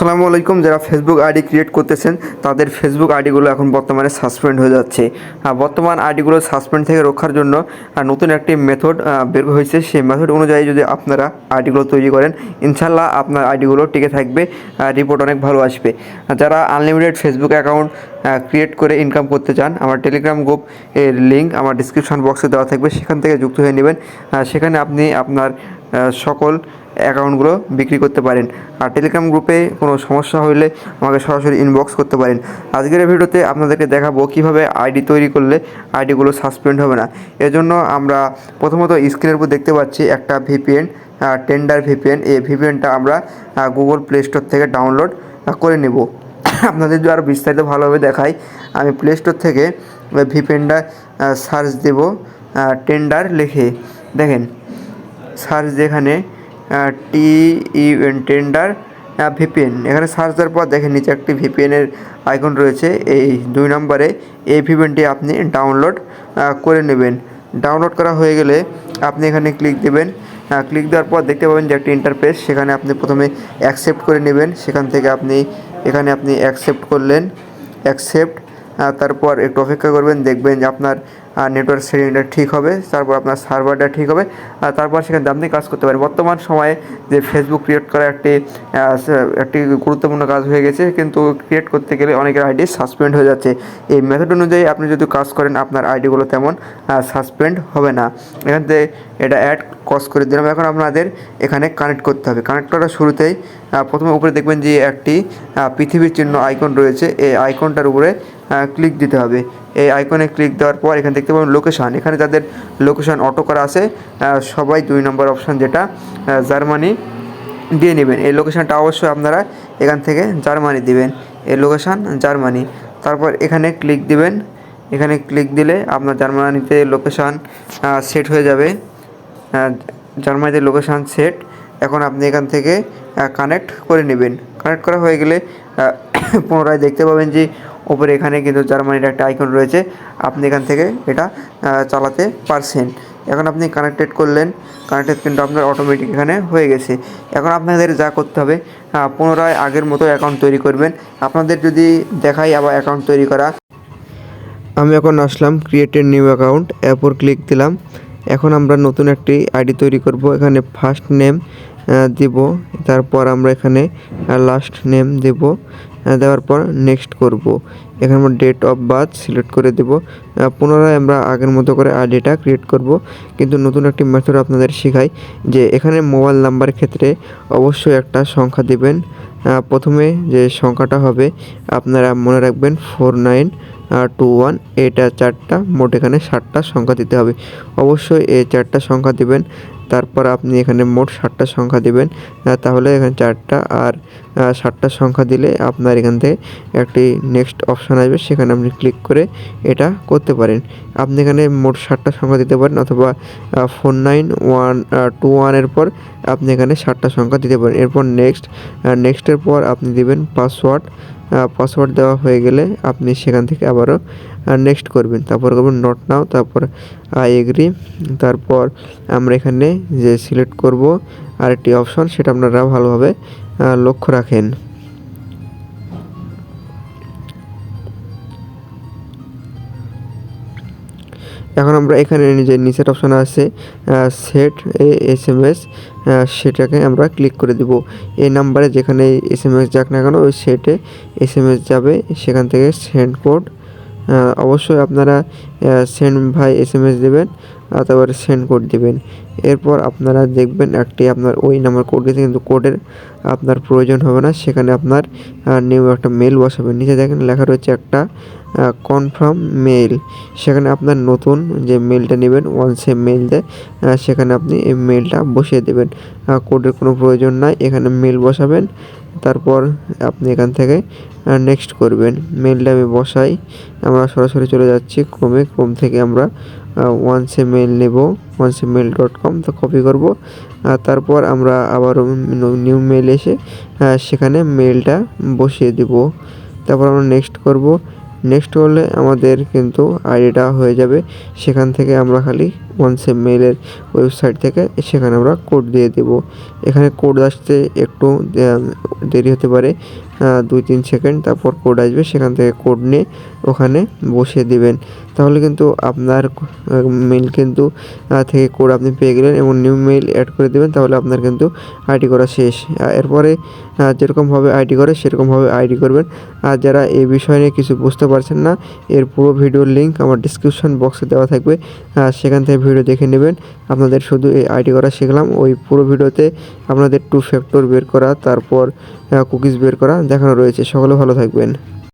আসসালামু আলাইকুম। যারা ফেসবুক আইডি ক্রিয়েট করতেছেন, তাদের ফেসবুক আইডিগুলো এখন বর্তমানে সাসপেন্ড হয়ে যাচ্ছে। বর্তমান আইডিগুলো সাসপেন্ড থেকে রক্ষার জন্য নতুন একটি মেথড বের হয়েছে। সেই মেথড অনুযায়ী যদি আপনারা আইডিগুলো তৈরি করেন ইনশাল্লাহ আপনার আইডিগুলো টিকে থাকবে রিপোর্ট অনেক ভালো আসবে। যারা আনলিমিটেড ফেসবুক অ্যাকাউন্ট ক্রিয়েট করে ইনকাম করতে চান, আমার টেলিগ্রাম গ্রুপ এর লিঙ্ক আমার ডিসক্রিপশন বক্সে দেওয়া থাকবে। সেখান থেকে যুক্ত হয়ে নেবেন। সেখানে আপনি আপনার সকল অ্যাকাউন্টগুলো বিক্রি করতে পারেন। আর টেলিগ্রাম গ্রুপে কোনো সমস্যা হলে আমাকে সরাসরি ইনবক্স করতে পারেন। আজকের ভিডিওতে আপনাদেরকে দেখাবো কীভাবে আইডি তৈরি করলে আইডিগুলো সাসপেন্ড হবে না। এজন্য আমরা প্রথমত স্ক্রিনের উপর দেখতে পাচ্ছি একটা ভিপিএন টেন্ডার ভিপিএন এই ভিপিএনটা আমরা গুগল প্লে স্টোর থেকে ডাউনলোড করে নেব। আপনাদের যদি আরও বিস্তারিত ভালোভাবে দেখাই, আমি প্লে স্টোর থেকে ভিপিএনটা সার্চ দেব টেন্ডার লিখে। দেখেন সার্চ যেখানে টি ইউএন টেন্ডার ভিপিএন এখানে সার্চ দেওয়ার পর দেখেন নিচে একটি ভিপিএনের আইকন রয়েছে। এই দুই নম্বরে এই ভিপিএনটি আপনি ডাউনলোড করে নেবেন। ডাউনলোড করা হয়ে গেলে আপনি এখানে ক্লিক দেবেন। ক্লিক দেওয়ার পর দেখতে পাবেন যে একটি ইন্টারফেস সেখানে আপনি প্রথমে অ্যাকসেপ্ট করে নেবেন। সেখান থেকে আপনি, এখানে আপনি অ্যাকসেপ্ট করলেন অ্যাকসেপ্ট তারপর একটু অপেক্ষা করবেন। দেখবেন যে আপনার নেটওয়ার্ক সেটিংটা ঠিক হবে, তারপর আপনার সার্ভারটা ঠিক হবে, আর তারপর সেখানে আপনি কাজ করতে পারেন। বর্তমান সময়ে যে ফেসবুক ক্রিয়েট করা একটি একটি গুরুত্বপূর্ণ কাজ হয়ে গেছে, কিন্তু ক্রিয়েট করতে গেলে অনেকের আইডি সাসপেন্ড হয়ে যাচ্ছে। এই মেথড অনুযায়ী আপনি যদি কাজ করেন, আপনার আইডিগুলো তেমন সাসপেন্ড হবে না। এখান থেকে এটা অ্যাড কস করে দিলাম। এখন আপনাদের এখানে কানেক্ট করতে হবে। কানেক্ট করার শুরুতেই প্রথমে উপরে দেখবেন যে একটি পৃথিবীর চিহ্ন আইকন রয়েছে। এই আইকনটার উপরে ক্লিক দিতে হবে। এই আইকনে ক্লিক দেওয়ার পর এখানে দেখতে পাবেন লোকেশান এখানে যাদের লোকেশান অটো করা আছে সবাই দুই নম্বর অপশান যেটা জার্মানি দিয়ে নেবেন। এই লোকেশানটা অবশ্যই আপনারা এখান থেকে জার্মানি দিবেন। এই লোকেশান জার্মানি। তারপর এখানে ক্লিক দিবেন। এখানে ক্লিক দিলে আপনার জার্মানিতে লোকেশান সেট হয়ে যাবে। জার্মানিতে লোকেশান সেট এখন আপনি এখান থেকে কানেক্ট করে নেবেন। কানেক্ট করা হয়ে গেলে পুনরায় দেখতে পাবেন যে ওপরে এখানে কিন্তু জার্মানির একটা আইকন রয়েছে। আপনি এখান থেকে এটা চালাতে পারছেন। এখন আপনি কানেক্টেড করলেন কানেক্টেড কিন্তু আপনার অটোমেটিক এখানে হয়ে গেছে। এখন আপনাদের যা করতে হবে পুনরায় আগের মতো অ্যাকাউন্ট তৈরি করবেন। আপনাদের যদি দেখাই আবার অ্যাকাউন্ট তৈরি করা। আমি এখন আসলাম ক্রিয়েটেড নিউ অ্যাকাউন্ট অ্যাপর ক্লিক দিলাম। এখন আমরা নতুন একটি আইডি তৈরি করব, এখানে ফার্স্ট নেম দিব। তারপর আমরা এখানে লাস্ট নেম দেব। দেওয়ার পর নেক্সট করব। এখানে আমরা ডেট অফ বার্থ সিলেক্ট করে দেব। পুনরায় আমরা আগের মতো করে আইডিটা ক্রিয়েট করব। কিন্তু নতুন একটি মেথড আপনাদের শেখাই যে এখানে মোবাইল নাম্বারের ক্ষেত্রে অবশ্যই একটা সংখ্যা দিবেন। প্রথমে যে সংখ্যাটা হবে, আপনারা মনে রাখবেন ফোর নাইন টু ওয়ান এটা চারটা, মোট এখানে ষাটটা সংখ্যা দিতে হবে। অবশ্যই এই চারটা সংখ্যা দিবেন। তারপর আপনি এখানে মোট ষাটটা সংখ্যা দিবেন তাহলে এখানে চারটা আর ষাটটা সংখ্যা দিলে আপনার এখান থেকে একটি নেক্সট অপশান আসবে, সেখানে আপনি ক্লিক করে এটা করতে পারেন। আপনি এখানে মোট ষাটটা সংখ্যা দিতে পারেন অথবা ফোর নাইন ওয়ান টু ওয়ানের পর আপনি এখানে ষাটটা সংখ্যা দিতে পারেন। এরপর নেক্সট নেক্সটের পর আপনি দিবেন পাসওয়ার্ড পাসওয়ার্ড দেওয়া হয়ে গেলে আপনি সেখান থেকে আবারও নেক্সট করবেন। তারপর করবেন নট নাও তারপর আই এগ্রি তারপর আমরা এখানে যে সিলেক্ট করব আরেকটি অপশন সেটা আপনারা ভালোভাবে লক্ষ্য রাখেন। এখন আমরা এখানে নিজের নিচের অপশন আছে সেট এস এম এস সেটাকে আমরা ক্লিক করে দিব। এই নাম্বারে যেখানে এস এম এস যাক না কেন, ওই সেটে এস এম এস যাবে, সেখান থেকে সেন্ড কোড অবশ্যই আপনারা সেন্ড ভাই এস এম এস দেবেন তারপরে সেন্ড কোড দিবেন। এরপর আপনারা দেখবেন একটি আপনার ওই নাম্বার কোড দিতে কিন্তু কোডের আপনার প্রয়োজন হবে না। সেখানে আপনার নিউ একটা মেল বসাবেন। নিচে দেখেন লেখা রয়েছে একটা কনফার্ম মেল সেখানে আপনার নতুন যে মেলটা নেবেন ওয়ান সেম মেল দেয় সেখানে আপনি এই মেলটা বসিয়ে দেবেন। কোডের কোনো প্রয়োজন নাই, এখানে মেল বসাবেন। তারপর আপনি এখান থেকে নেক্সট করবেন। মেলটা আমি বসাই, আমরা সরাসরি চলে যাচ্ছি ক্রমে ক্রম থেকে আমরা ওয়ান সে মেল নেব one sec mail dot com তো কপি করব। তারপর আমরা আবারও নিউ মেল এসে সেখানে মেলটা বসিয়ে দিব। তারপর আমরা নেক্সট করব। নেক্সট হলে আমাদের কিন্তু আইডিটা হয়ে যাবে। সেখান থেকে আমরা খালি ওয়ান সেভ মেইলের ওয়েবসাইট থেকে সেখানে আমরা কোড দিয়ে দেব। এখানে কোড আসতে একটু দেরি হতে পারে। দুই তিন সেকেন্ড তারপর কোড আসবে, সেখান থেকে কোড নিয়ে ওখানে বসিয়ে দিবেন। তাহলে কিন্তু আপনার মেইল কিন্তু থেকে কোড আপনি পেয়ে গেলেন এবং নিউ মেইল অ্যাড করে দেবেন, তাহলে আপনার কিন্তু আইডি করা শেষ। এরপরে যেরকমভাবে আইডি করে সেরকমভাবে আইডি করবেন। আর যারা এই বিষয় নিয়ে কিছু বুঝতে পারছেন না, এর পুরো ভিডিওর লিঙ্ক আমার ডিসক্রিপশন বক্সে দেওয়া থাকবে। সেখান থেকে ভিডিও দেখে নেবেন। আপনাদের শুধু এই আইডি করা শিখলাম। ওই পুরো ভিডিওতে আপনাদের টু ফ্যাক্টর বের করা, তারপর কুকিজ বের করা দেখানো রয়েছে। সকলে ভালো থাকবেন।